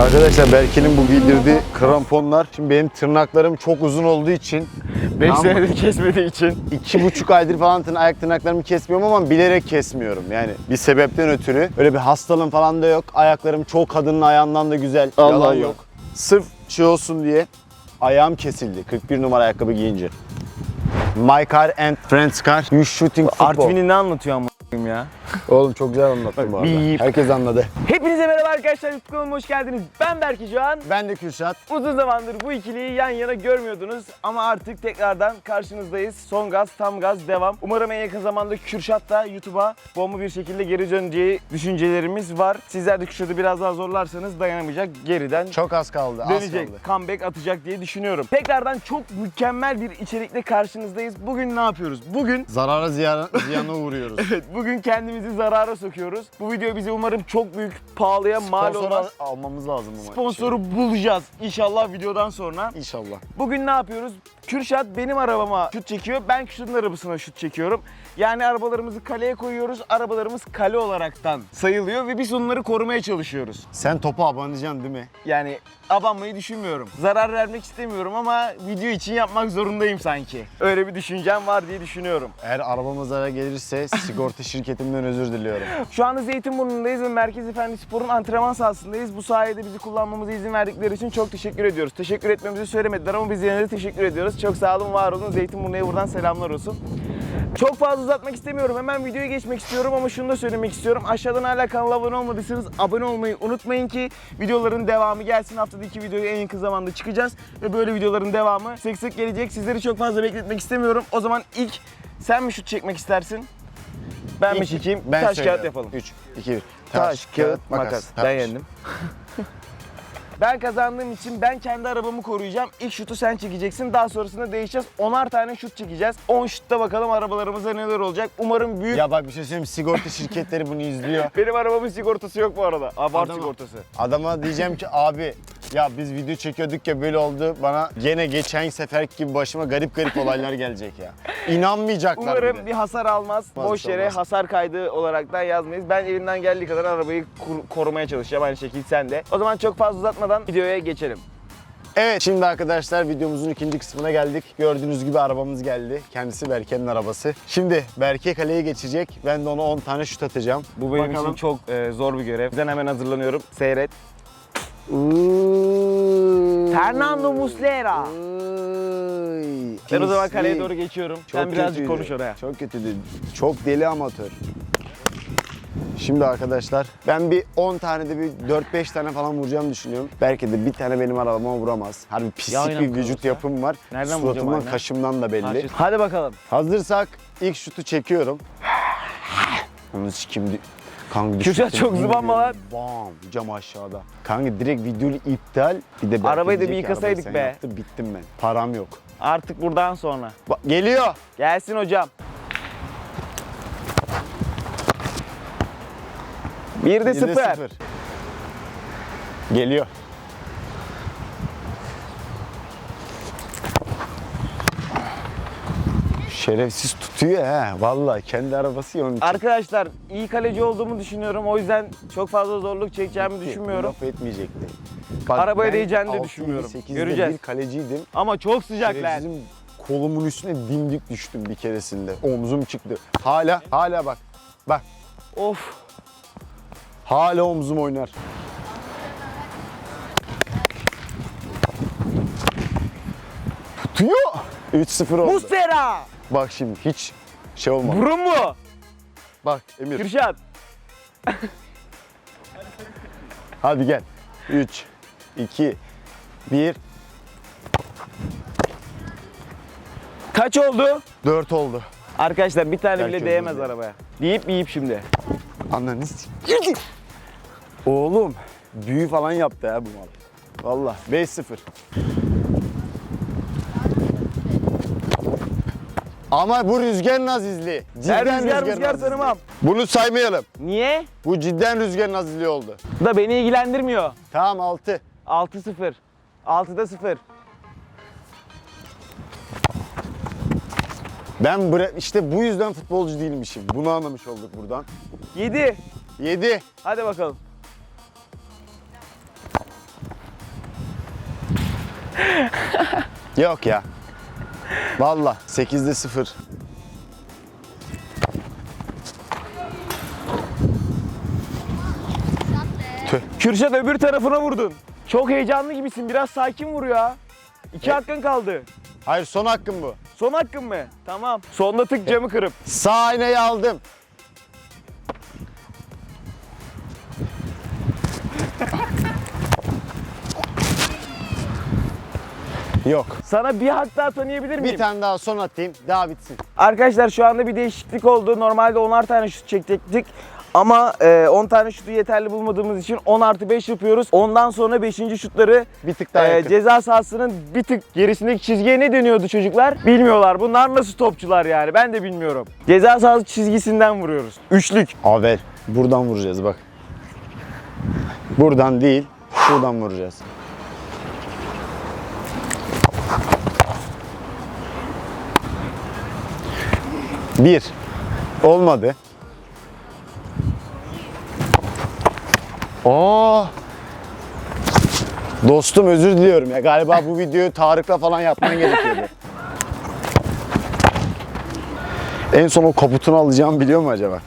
Arkadaşlar Berke'nin bu giydirdiği kramponlar. Şimdi benim tırnaklarım çok uzun olduğu için 5 Tamam. senedir kesmediği için. iki buçuk aydır falan tırna- ayak tırnaklarımı kesmiyorum ama bilerek kesmiyorum. Yani bir sebepten ötürü. Öyle bir hastalığım falan da yok. Ayaklarım çoğu kadının ayağından da güzel. Allah Yalan Allah. yok. Sırf şey olsun diye ayağım kesildi 41 numara ayakkabı giyince. My car and friend's car. You shooting football. Artvin'i ne anlatıyor ama ya? Oğlum çok güzel anlattın bu arada. Bip. Herkes anladı. Hepinize merhaba arkadaşlar. YouTube kanalıma hoş geldiniz. Ben Berke Can. Ben de Kürşat. Uzun zamandır bu ikiliyi yan yana görmüyordunuz ama artık tekrardan karşınızdayız. Son gaz, tam gaz, devam. Umarım en yakın zamanda Kürşat da YouTube'a bomba bir şekilde geri döneceği düşüncelerimiz var. Sizler de Kürşat'ı biraz daha zorlarsanız dayanamayacak, geriden Çok az kaldı. Az dönecek, kaldı. comeback atacak diye düşünüyorum. Tekrardan çok mükemmel bir içerikle karşınızdayız. Bugün ne yapıyoruz? Bugün Zarara ziyana, ziyana uğruyoruz. Evet, bugün kendimizi zarara sokuyoruz. Bu video bizi umarım çok büyük pahalıya mal Sponsor olmaz. al- almamız lazım maç. Sponsoru bulacağız inşallah videodan sonra. İnşallah. Bugün ne yapıyoruz? Kürşat benim arabama şut çekiyor. Ben Kürşat'ın arabasına şut çekiyorum. Yani arabalarımızı kaleye koyuyoruz. Arabalarımız kale olaraktan sayılıyor ve biz onları korumaya çalışıyoruz. Sen topa abanacaksın değil mi? Yani abanmayı düşünmüyorum. Zarar vermek istemiyorum ama video için yapmak zorundayım sanki. Öyle bir düşüncem var diye düşünüyorum. Eğer arabama zarar gelirse sigorta şirketimden özür diliyorum. Şu anda Zeytinburnu'ndayız ve Merkez Efendi Spor'un antrenman sahasındayız. Bu sayede bizi kullanmamıza izin verdikleri için çok teşekkür ediyoruz. Teşekkür etmemizi söylemediler ama biz yine de teşekkür ediyoruz. Çok sağ olun, var olun. Zeytinburnu'ya buradan selamlar olsun. Çok fazla uzatmak istemiyorum. Hemen videoya geçmek istiyorum ama şunu da söylemek istiyorum. Aşağıdan hala kanala abone olmadıysanız abone olmayı unutmayın ki videoların devamı gelsin. Haftada iki videoyu en yakın zamanda çıkacağız. Ve böyle videoların devamı sık sık gelecek. Sizleri çok fazla bekletmek istemiyorum. O zaman ilk sen mi şut çekmek istersin? Ben mi İlk- çekeyim? Ben Taş söylüyorum. kağıt yapalım. 3, 2, 1. Taş, kağıt, makas. Ben yendim. ben kazandığım için ben kendi arabamı koruyacağım. İlk şutu sen çekeceksin. Daha sonrasında değişeceğiz. 10'ar tane şut çekeceğiz. 10 şutta bakalım arabalarımızda neler olacak. Umarım büyük... Ya bak bir şey söyleyeyim sigorta şirketleri bunu izliyor. Benim arabamın sigortası yok bu arada. Aa, var Adama- sigortası. Adama diyeceğim ki abi ya biz video çekiyorduk ya böyle oldu. Bana gene geçen sefer gibi başıma garip garip olaylar gelecek ya. İnanmayacaklar Umarım bir de. hasar almaz. Fazla Boş yere olmaz. hasar kaydı olaraktan yazmayız. Ben elimden geldiği kadar arabayı kur- korumaya çalışacağım. Aynı şekilde sen de. O zaman çok fazla uzatmadan videoya geçelim. Evet şimdi arkadaşlar videomuzun ikinci kısmına geldik. Gördüğünüz gibi arabamız geldi. Kendisi Berke'nin arabası. Şimdi Berke kaleye geçecek. Ben de ona 10 tane şut atacağım. Bu benim Bakalım. için çok e, zor bir görev. Ben hemen hazırlanıyorum. Seyret. Fernando Muslera. Ben o zaman kaleye doğru geçiyorum. Çok Sen birazcık kötüydü. konuş oraya. Çok kötüydü. Çok deli amatör. Şimdi arkadaşlar ben bir 10 tane de bir 4-5 tane falan vuracağım düşünüyorum. Belki de bir tane benim arabama vuramaz. Harbi pislik bir vücut ya. yapım var. Nereden vuracağım Suratımdan, aynen? kaşımdan da belli. Hadi bakalım. Hazırsak ilk şutu çekiyorum. Onu sikim. Kanka Kürşat çok zıbanma lan. Bam cam aşağıda. Kanka direkt videoyu iptal. Bir de Arabayı da bir yıkasaydık be. yaptın, bittim ben. Param yok. Artık buradan sonra. Bak, geliyor. Gelsin hocam. De sıfır. sıfır. Geliyor. Şerefsiz tutuyor ha. Vallahi kendi arabası ya onun için. Arkadaşlar iyi kaleci olduğumu düşünüyorum. O yüzden çok fazla zorluk çekeceğimi Ki, düşünmüyorum. Laf etmeyecekti. Arabaya ben değeceğini de 6'ydı, düşünmüyorum. 8'de Göreceğiz. bir kaleciydim. Ama çok sıcak lan. Şerefsizim kolumun üstüne dimdik düştüm bir keresinde. Omzum çıktı. Hala, hala bak. Bak, Of. Hala omzum oynar. Tutuyor. 3-0 oldu. Muslera. Bak şimdi hiç şey olmadı. Burun mu? Bak Emir. Kürşat. Hadi gel. 3, 2, 1, Kaç oldu? 4 oldu. Arkadaşlar bir tane Belki bile değmez olur. arabaya. Deyip yiyip şimdi. Ananı s- Oğlum büyü falan yaptı ya bu mal. Valla 5-0. Ama bu rüzgar. Ben Cidden rüzgar rüzgar azizliği. tanımam. Bunu saymayalım. Niye? Bu cidden rüzgar azizliği oldu. Bu da beni ilgilendirmiyor. Tamam 6. 6-0. 6'da 0. Ben bre- işte bu yüzden futbolcu değilmişim. Bunu anlamış olduk buradan. 7. 7. Hadi bakalım. Yok ya. Valla 8'de 0. Kürşat öbür tarafına vurdun. Çok heyecanlı gibisin. Biraz sakin vur ya. İki hakkın kaldı. Hayır son hakkım bu. Son hakkın mı? Tamam. Sonda tık camı kırıp. Sağ aynayı aldım. Yok. Sana bir hak daha tanıyabilir miyim? Bir tane daha son atayım. Daha bitsin. Arkadaşlar şu anda bir değişiklik oldu. Normalde 10'ar tane şut çekecektik. Ama e, 10 tane şutu yeterli bulmadığımız için 10 artı 5 yapıyoruz. Ondan sonra 5. şutları Bir tık daha e, yakın. ceza sahasının bir tık gerisindeki çizgiye ne deniyordu çocuklar? Bilmiyorlar. Bunlar nasıl topçular yani? Ben de bilmiyorum. Ceza sahası çizgisinden vuruyoruz. Üçlük. Avel. Buradan vuracağız bak. Buradan değil. Şuradan vuracağız. Bir. Olmadı. Aa. Dostum özür diliyorum ya. Galiba bu videoyu Tarık'la falan yapman gerekiyordu. En son o kaputunu alacağımı biliyor mu acaba?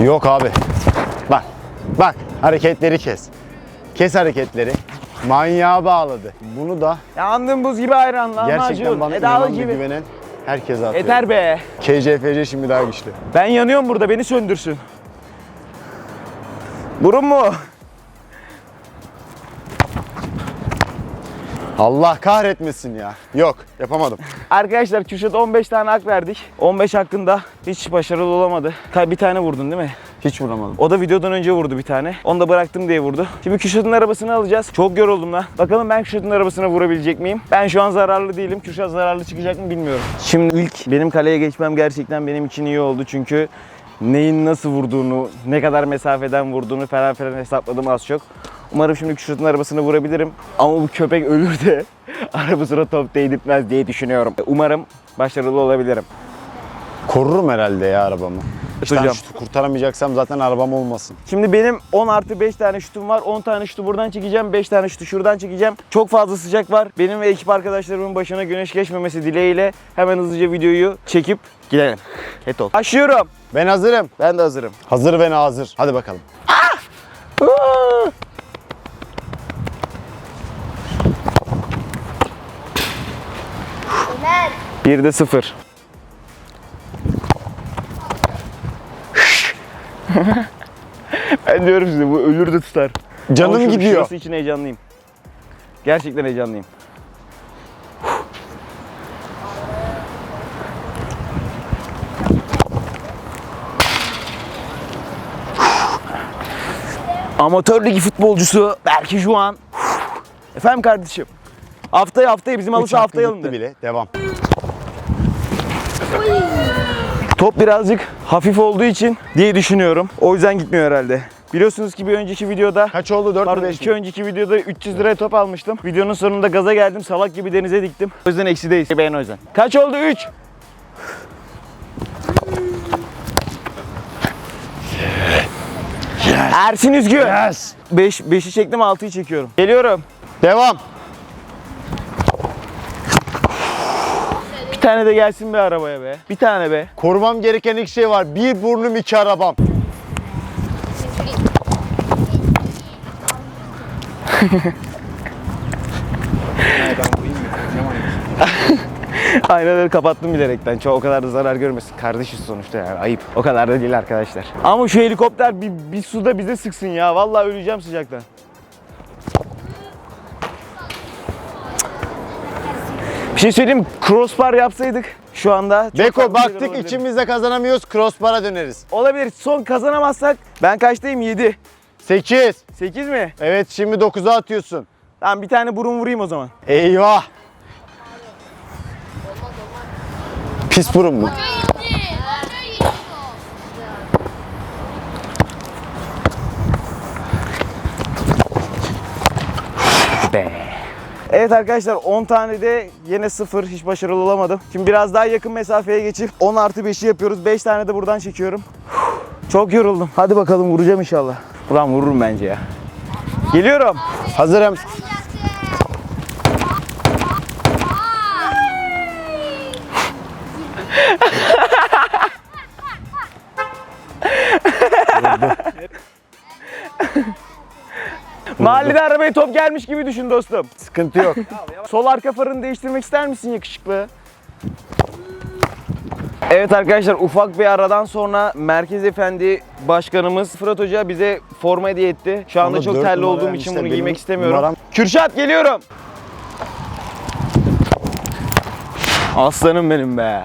Yok abi. Bak. Bak. Hareketleri kes. Kes hareketleri. Manyağa bağladı. Bunu da Ya andığım buz gibi hayran. gerçekten bana Edalı inanan ve gibi. güvenen herkese atıyorum. Yeter be. KCFC şimdi daha güçlü. Ben yanıyorum burada. Beni söndürsün. Burun mu? Allah kahretmesin ya. Yok yapamadım. Arkadaşlar Kürşat'a 15 tane hak verdik. 15 hakkında hiç başarılı olamadı. Tabii bir tane vurdun değil mi? Hiç vuramadım. O da videodan önce vurdu bir tane. Onu da bıraktım diye vurdu. Şimdi Kürşat'ın arabasını alacağız. Çok yoruldum lan. Bakalım ben Kürşat'ın arabasına vurabilecek miyim? Ben şu an zararlı değilim. Kürşat zararlı çıkacak mı bilmiyorum. Şimdi ilk benim kaleye geçmem gerçekten benim için iyi oldu. Çünkü neyin nasıl vurduğunu, ne kadar mesafeden vurduğunu falan filan hesapladım az çok. Umarım şimdi Kürşat'ın arabasını vurabilirim. Ama bu köpek ölür de arabasına top değdirtmez diye düşünüyorum. Umarım başarılı olabilirim. Korurum herhalde ya arabamı. İşte hocam. kurtaramayacaksam zaten arabam olmasın. Şimdi benim 10 artı 5 tane şutum var. 10 tane şutu buradan çekeceğim. 5 tane şutu şuradan çekeceğim. Çok fazla sıcak var. Benim ve ekip arkadaşlarımın başına güneş geçmemesi dileğiyle hemen hızlıca videoyu çekip gidelim. Ket ol. Aşıyorum. Ben hazırım. Ben de hazırım. Hazır ve hazır. Hadi bakalım. Aa! Ömer. 1'de 0. ben diyorum size bu ölür de tutar. Canım Ama şu- gidiyor. Şurası için heyecanlıyım. Gerçekten heyecanlıyım. Amatör ligi futbolcusu Berke Juan. Efendim kardeşim. Haftaya haftaya bizim hakkı haftaya alındı. bile. Devam. Top birazcık hafif olduğu için diye düşünüyorum. O yüzden gitmiyor herhalde. Biliyorsunuz ki bir önceki videoda Kaç oldu? 4 mü Pardon 5 iki önceki videoda 300 liraya top almıştım. Videonun sonunda gaza geldim. Salak gibi denize diktim. O yüzden eksideyiz. Ben o yüzden. Kaç oldu? 3. Ersin Üzgün. Yes. 5 5'i çektim 6'yı çekiyorum. Geliyorum. Devam. Bir tane de gelsin be arabaya be. Bir tane be. Korumam gereken ilk şey var. Bir burnum iki arabam. Aynaları kapattım bilerekten. Çok o kadar da zarar görmesin. Kardeşiz sonuçta yani. Ayıp. O kadar da değil arkadaşlar. Ama şu helikopter bir, bir suda bize sıksın ya. Vallahi öleceğim sıcaktan. Bir şey söyleyeyim? Crossbar yapsaydık şu anda Beko baktık olabilirdi. içimiz de kazanamıyoruz. Crossbar'a döneriz. Olabilir. Son kazanamazsak ben kaçtayım? 7. 8. 8 mi? Evet şimdi 9'a atıyorsun. Tamam bir tane burun vurayım o zaman. Eyvah. Pis burun mu? Be. Evet arkadaşlar 10 tane de yine 0 hiç başarılı olamadım. Şimdi biraz daha yakın mesafeye geçip 10 artı 5'i yapıyoruz. 5 tane de buradan çekiyorum. Çok yoruldum. Hadi bakalım vuracağım inşallah. Ulan vururum bence ya. Geliyorum. Hazırım. Mahallede arabaya top gelmiş gibi düşün dostum. Sıkıntı yok. Sol arka farını değiştirmek ister misin yakışıklı? Evet arkadaşlar ufak bir aradan sonra Merkez Efendi Başkanımız Fırat Hoca bize forma hediye etti. Şu anda çok dört terli numara olduğum vermişler. için bunu Benim giymek istemiyorum. numaram- Kürşat geliyorum. Aslanım benim be.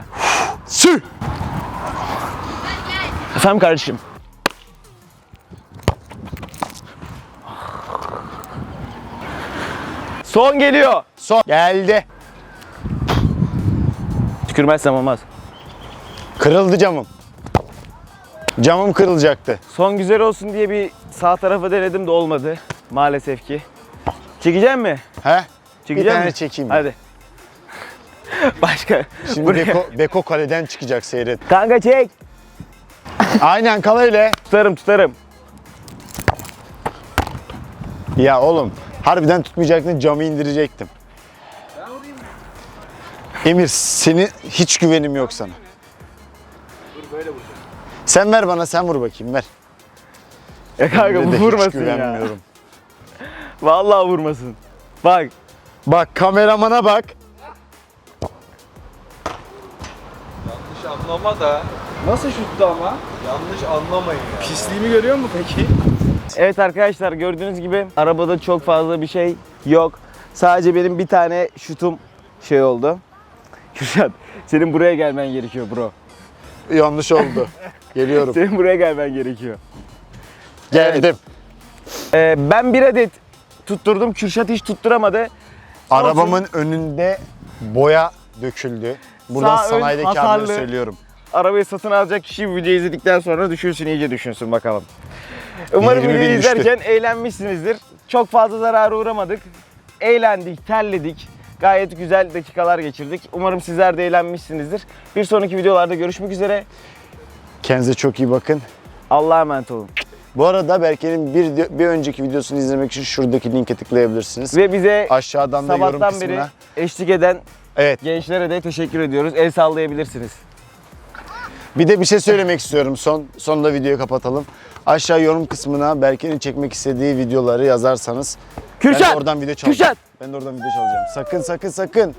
Sü! Efendim kardeşim. Son geliyor. Son. Geldi. Tükürmezsem olmaz. Kırıldı camım. Camım kırılacaktı. Son güzel olsun diye bir sağ tarafa denedim de olmadı. Maalesef ki. Çekeceğim mi? He? Çekeceğim tane mi? çekeyim. Hadi. Başka. Şimdi Buraya- Beko, Beko kaleden çıkacak seyret. Kanka çek. Aynen kal öyle. Tutarım tutarım. Ya oğlum harbiden tutmayacaktın camı indirecektim. Emir seni hiç güvenim yok sana. Sen ver bana sen vur bakayım ver. Ya kanka Emre bu de hiç vurmasın ya. güvenmiyorum. Vallahi vurmasın. Bak. Bak kameramana bak. Yanlış anlama da. Nasıl şuttu ama? Yanlış anlamayın ya. Pisliğimi görüyor mu peki? Evet arkadaşlar gördüğünüz gibi arabada çok fazla bir şey yok. Sadece benim bir tane şutum şey oldu. Kürşat senin buraya gelmen gerekiyor bro. Yanlış oldu. Geliyorum. Senin buraya gelmen gerekiyor. Geldim. Ee, ben bir adet tutturdum. Kürşat hiç tutturamadı. Arabamın önünde boya döküldü. Buradan Sağ ön sanayideki hasarlı. söylüyorum. Arabayı satın alacak kişi videoyu izledikten sonra düşünsün, iyice düşünsün bakalım. Umarım 20 bin videoyu izlerken eğlenmişsinizdir. Çok fazla zarara uğramadık. Eğlendik, terledik. Gayet güzel dakikalar geçirdik. Umarım sizler de eğlenmişsinizdir. Bir sonraki videolarda görüşmek üzere. Kendinize çok iyi bakın. Allah'a emanet olun. Bu arada Berke'nin bir, bir önceki videosunu izlemek için şuradaki linke tıklayabilirsiniz. Ve bize Aşağıdan da yorum kısmına. beri eşlik eden Evet. gençlere de teşekkür ediyoruz. El sallayabilirsiniz. Bir de bir şey söylemek istiyorum. Son sonunda videoyu kapatalım. Aşağı yorum kısmına Berke'nin çekmek istediği videoları yazarsanız ben Kürşat! de oradan video çalacağım. Kürşat! Ben de oradan video çalacağım. Sakın sakın sakın.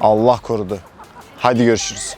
Allah korudu. Hadi görüşürüz.